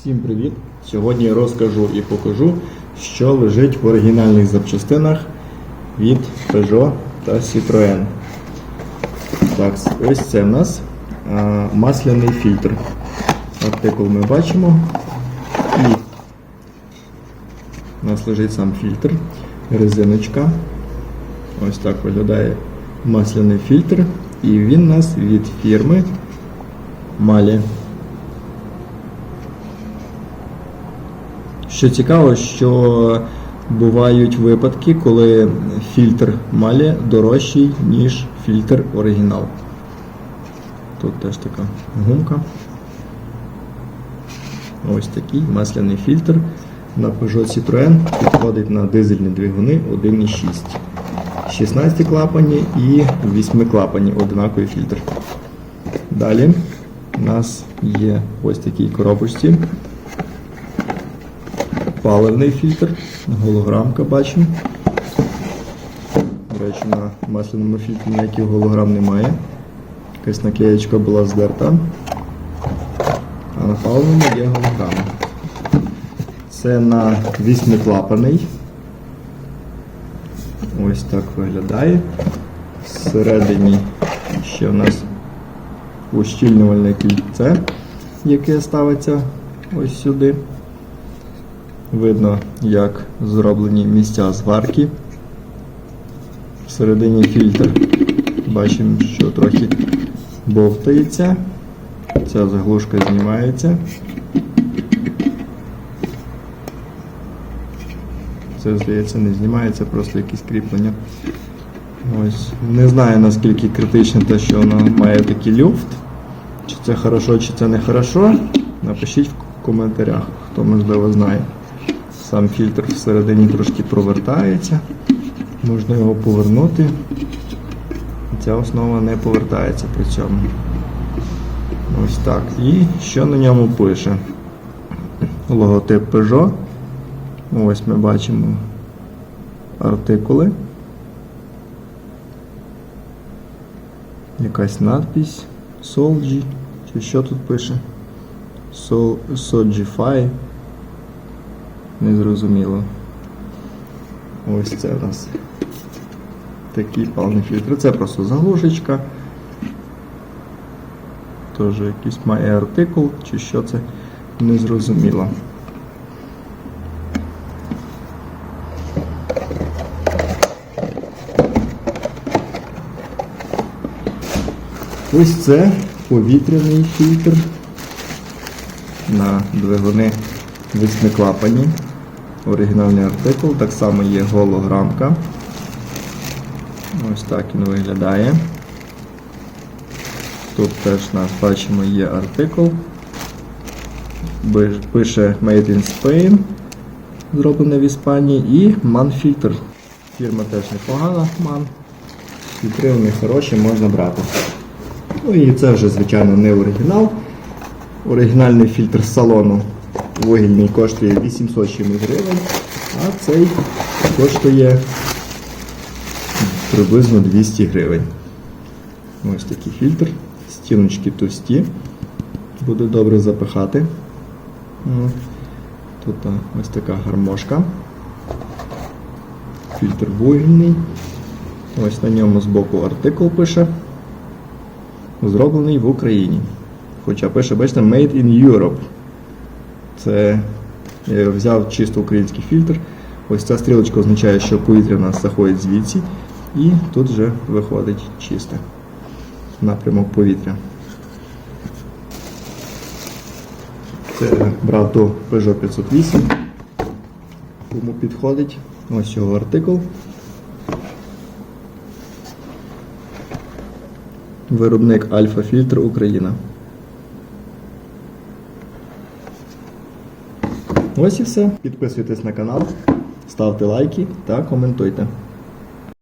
Всім привіт! Сьогодні я розкажу і покажу, що лежить в оригінальних запчастинах від Peugeot та Citroën. Так, ось це в нас масляний фільтр. Артикул ми бачимо. І у нас лежить сам фільтр, резиночка. Ось так виглядає масляний фільтр. І він у нас від фірми Малі. Що цікаво, що бувають випадки, коли фільтр Малі дорожчий, ніж фільтр оригінал. Тут теж така гумка. Ось такий масляний фільтр на Peugeot Citroën підходить на дизельні двигуни 1.6. 16 клапані і 8 клапані одинаковий фільтр. Далі у нас є ось такій коробочці паливний фільтр, голограмка бачимо. До речі, на масляному фільтрі ніяких голограм немає. Якась наклеєчка була здерта. А на паливному є голограма. Це на вісьмиклапаний. Ось так виглядає. Всередині ще у нас ущільнювальне кільце, яке ставиться ось сюди. Видно, як зроблені місця зварки. Всередині фільтр. Бачимо, що трохи бовтається. Ця заглушка знімається. Це, здається, не знімається, просто якісь кріплення. Ось. Не знаю наскільки критично те, що воно має такий люфт. Чи це хорошо, чи це не хорошо. Напишіть в коментарях, хто можливо знає. Сам фільтр всередині трошки провертається. Можна його повернути. Ця основа не повертається при цьому. Ось так. І що на ньому пише? Логотип Peugeot. Ось ми бачимо артикули. Якась надпись Solgi. Чи що тут пише? Sol, Solgify. Незрозуміло. Ось це у нас такий паливний фільтр. Це просто заглушечка. Теж якийсь має артикул, чи що це незрозуміло. Ось це повітряний фільтр на двигуни восьмиклапані. Оригінальний артикул, так само є голограмка. Ось так він виглядає. Тут теж нас бачимо є артикул. Пише Made in Spain, зроблене в Іспанії, і MAN-фільтр. Фірма теж непогана, MAN. Фільтри вони хороші, можна брати. Ну і це вже, звичайно, не оригінал. Оригінальний фільтр салону вугільний коштує 800 чимось гривень, а цей коштує приблизно 200 гривень. Ось такий фільтр. Стіночки товсті. Буде добре запихати. Тут ось така гармошка. Фільтр вугільний. Ось на ньому збоку артикул пише. Зроблений в Україні. Хоча пише, бачите, Made in Europe. Це я взяв чисто український фільтр. Ось ця стрілочка означає, що повітря в нас заходить звідси, і тут вже виходить чисте напрямок повітря. Це брав до Peugeot 508. Кому підходить. Ось його артикул. Виробник Альфа Фільтр Україна. Ось і все. Підписуйтесь на канал, ставте лайки та коментуйте.